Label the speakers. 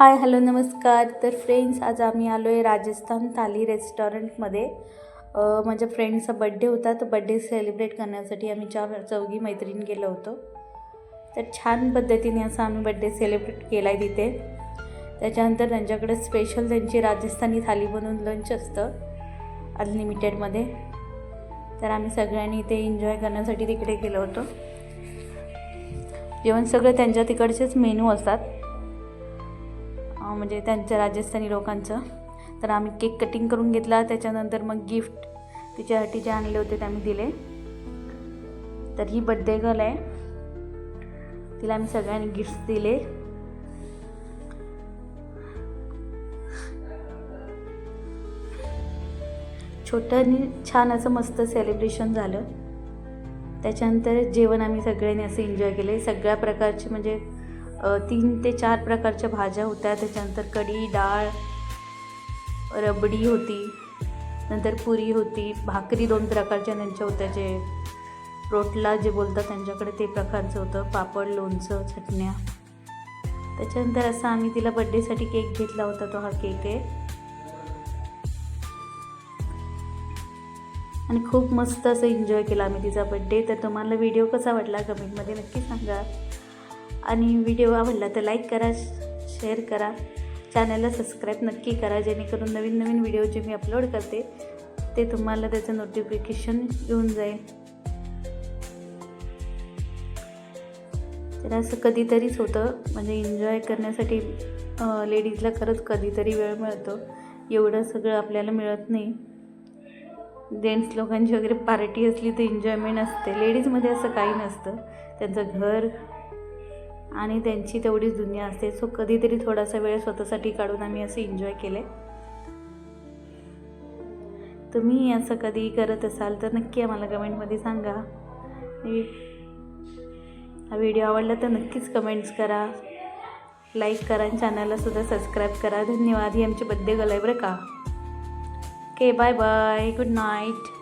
Speaker 1: Hi hello नमस्कार. तर friends आज आम्ही आलो आहे राजस्थान थाली रेस्टॉरंटमध्ये. माझ्या फ्रेंडचा बड्डे होता तर बड्डे सेलिब्रेट करण्यासाठी आम्ही चार चौघी मैत्रीण गेलो होतो. तर छान पद्धतीने असा आम्ही बड्डे सेलिब्रेट केला आहे तिथे. त्याच्यानंतर त्यांच्याकडे स्पेशल त्यांची राजस्थानी थाली बनवून लंच असतं अनलिमिटेडमध्ये तर आम्ही सगळ्यांनी ते एन्जॉय करण्यासाठी तिकडे गेलो होतो. जेवण सगळं त्यांच्या तिकडचेच मेनू असतात. म्हणजे त्यांच्या राजस्थानी लोकांचं. तर आम्ही केक कटिंग करून घेतला. त्याच्यानंतर मग गिफ्ट तिच्यासाठी जे आणले होते ते आम्ही दिले. तर ही बड्डे गर्ल आहे. तिला आम्ही सगळ्यांनी गिफ्ट दिले. छोटं छान असं मस्त सेलिब्रेशन झालं. त्याच्यानंतर जेवण आम्ही सगळ्यांनी असं एन्जॉय केले. सगळ्या प्रकारचे म्हणजे तीन ते चार प्रकारच्या भाज्या होत्या. त्याच्यानंतर कढी डाळ रबडी होती. नंतर पुरी होती. भाकरी दोन प्रकारच्या त्यांच्या होत्या. जे रोटला जे बोलतात त्यांच्याकडे ते प्रकारचं होतं. पापड लोणचं चटण्या. त्याच्यानंतर असं आम्ही तिला बड्डेसाठी केक घेतला होता. तो हा केक आहे. आणि खूप मस्त असं एन्जॉय केला आम्ही तिचा बड्डे तर तुम्हाला व्हिडिओ कसा वाटला? कमेंटमध्ये नक्की सांगा. आणि व्हिडिओ आवडला तर लाईक करा शेअर करा. चॅनलला सबस्क्राईब नक्की करा जेणेकरून नवीन नवीन व्हिडिओ जे मी अपलोड करते ते तुम्हाला त्याचं नोटिफिकेशन येऊन जाईल. तर असं कधीतरीच होतं. म्हणजे एन्जॉय करण्यासाठी लेडीजला खरंच कधीतरी वेळ मिळतो. एवढं सगळं आपल्याला मिळत नाही. जेंट्स लोकांची वगैरे पार्टी असली तर एन्जॉयमेंट असते. लेडीजमध्ये असं काही नसतं. त्यांचं घर आणि त्यांची तेवढीच दुनिया असते. सो कधीतरी थोडासा वेळ स्वतःसाठी काढून आम्ही असं एन्जॉय केले तुम्ही असं कधी करत असाल तर नक्की आम्हाला कमेंटमध्ये सांगा. हा व्हिडिओ आवडला तर नक्कीच कमेंट्स करा. लाईक करा आणि चॅनलला सुद्धा सबस्क्राईब करा. धन्यवाद. ही आमची बड्डे गलाय आहे बरं का. Okay bye bye good night